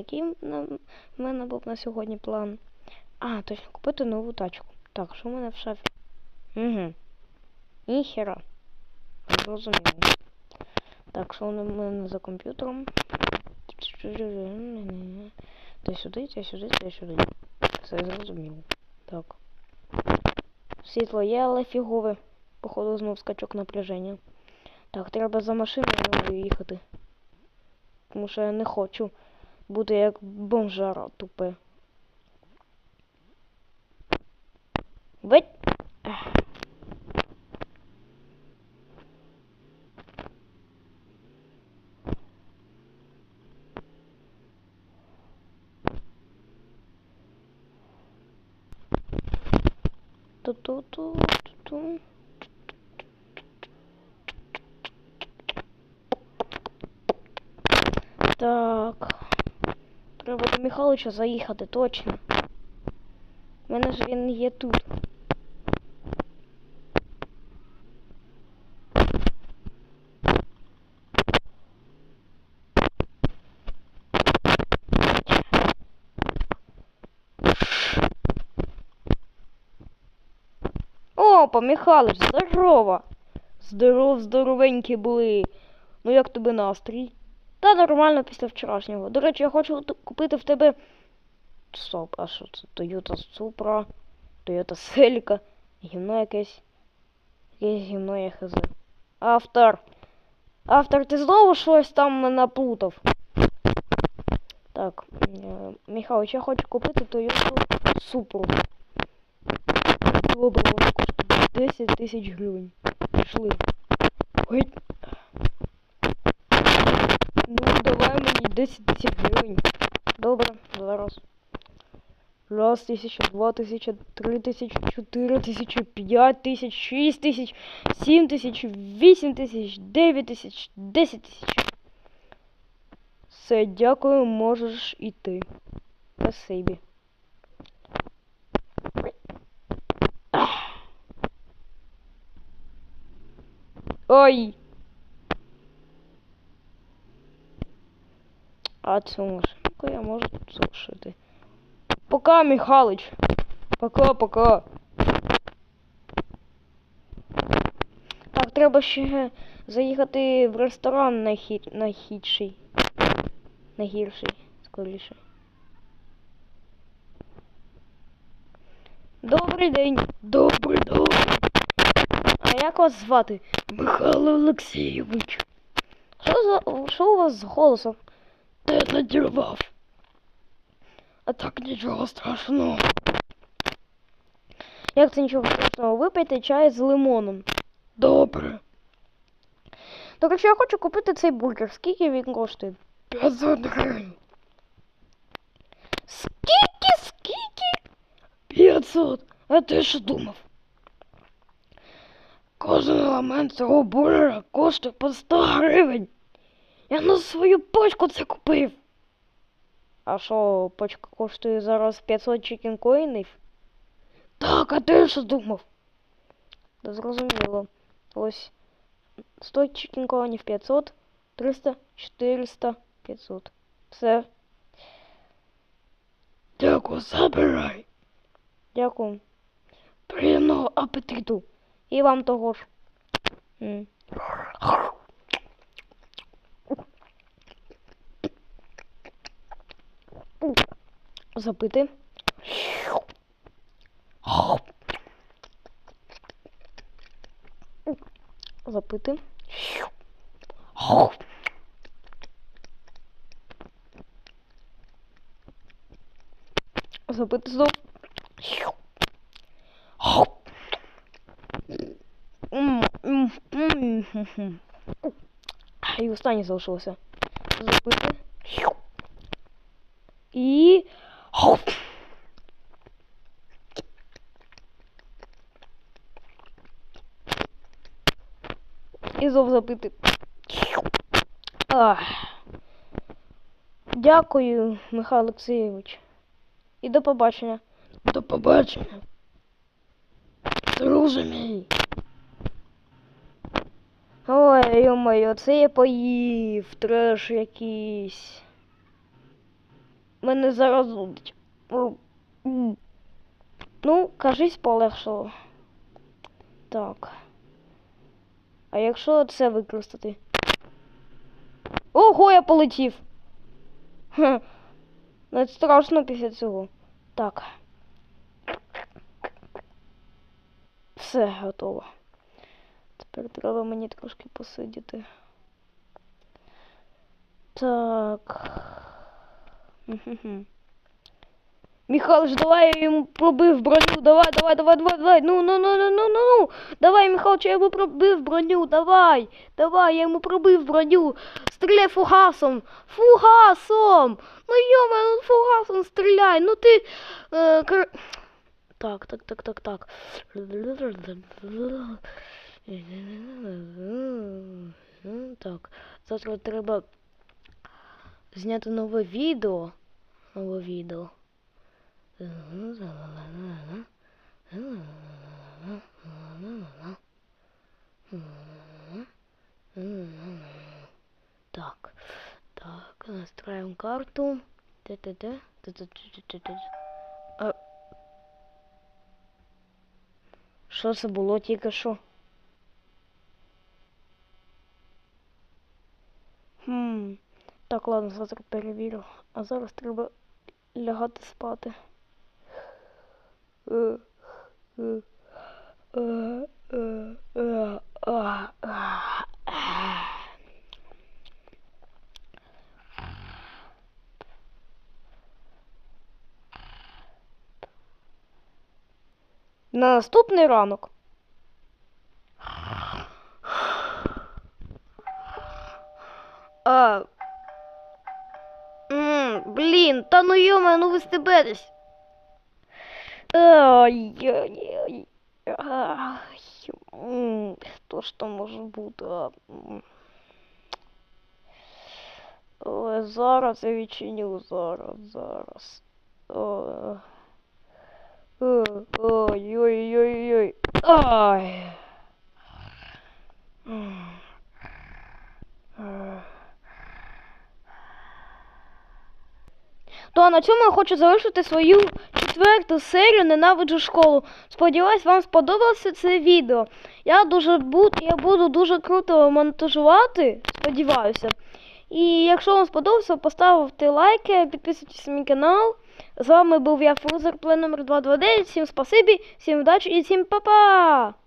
який на- мене був на сьогодні план? А, точно, купити нову тачку. Так, що в мене в шафі? Угу. Ніхера. Зрозуміло. Так, що в мене за комп'ютером? Ти сюди, ти сюди, ти сюди. Все зрозуміло. Так. Світло є, але фігове. Походу знов скачок напряження. Так, треба за машиною їхати. Тому що я не хочу бути як бомжара тупе. Бить! Ту-ту-ту-ту-ту. Так. Треба до Михайловича заїхати, точно. У мене ж він є тут. Опа, Михайлович, здорово! Здоров, здоровенькі були. Ну як тобі настрій? Та нормально після вчорашнього. До речі, я хочу купити в тебе. Стоп, а що це? Toyota Supra, Toyota Celica, гімно якесь. Якесь гімно я хз. Автор. Автор, ти знову щось там наплутав. Так, е, Михайлович, я хочу купити Toyota Supra. Добре, коштує 10 тисяч гривень. Пішли. Ой. Ну, давай мені 10 тисяч гривень. Добре, зараз. Раз тисяча, два тисяча, три тисячі, чотири тисячі, п'ять тисяч, шість тисяч, сім тисяч, вісім тисяч, дев'ять тисяч, десять тисяч. Все, дякую, можеш іти. Спасибі. Ой! А цю машинку я можу тут залишити. Пока, Михалыч. Пока-пока. Так, треба ще заїхати в ресторан найхі... найхідший. Найгірший, скоріше. Добрий день. Добрий добрий. А як вас звати? Михайло Олексійович. Що за що у вас з голосом? Ти надірвав. А так нічого страшного. Як це нічого страшного? Випийте чай з лимоном. Добре. До речі, я хочу купити цей бургер. Скільки він коштує? 500 гривень. Скільки, скільки? 500. А ти що думав? Кожен елемент цього бургера коштує по 100 гривень. Я на свою почку це купив. А що, почка коштує зараз 500 чекінкоїнів? Так, а ти що думав? Да зрозуміло. Ось 100 чекінкоїнів 500, 300, 400, 500. Все. Дякую, забирай. Дякую. Приємного апетиту. І вам того ж. М. Запити. Запити. Запити знов. М, м, м, хм, хм. І останнє залишилося. Запити. І. І знов запити. Ах. Дякую, Михайло Олексійович. І до побачення. До побачення. Друже мій. Ой, йо-моє, це я поїв, треш якийсь. Мене зараз зудить. Ну, кажись, полегшало. Так. А якщо це використати? Ого, я полетів. Хе. Навіть страшно після цього. Так. Все готово. Тепер треба мені трошки посидіти. Так. Михалыч, давай я йому пробив броню. Давай, давай, давай, давай, давай. Ну, ну, ну, ну, ну, ну, ну. Давай, Михалыч, я йому пробив броню. Давай. Давай, я йому пробив броню. Стріляй фугасом. Фугасом. Ну йома, ну фугасом стріляй. Ну ти. Е, кр... Так, так, так, так, так. Так, завтра треба зняти нове відео. Нове відео. Так, так, настраиваем карту. Т-т-т. А... Що це було тільки що? Хм. Так, ладно, завтра перевірю. А зараз треба лягати спати. На наступний ранок. А, блін, та ну йома, ну ви стебетесь. Ай-яй-яй. Ай, м, Хто ж там може бути? А, м. Ой, зараз я відчиню, зараз, зараз. О. О, Ой-ой-ой-ой. Ай. М. Е. То а на цьому я хочу залишити свою четверту серію Ненавиджу школу. Сподіваюсь, вам сподобалося це відео. Я дуже буду, я буду дуже круто монтажувати, сподіваюся. І якщо вам сподобалося, поставте лайки, підписуйтесь на мій канал. З вами був я, Фрузер, плей номер 229. Всім спасибі, всім удачі і всім па-па!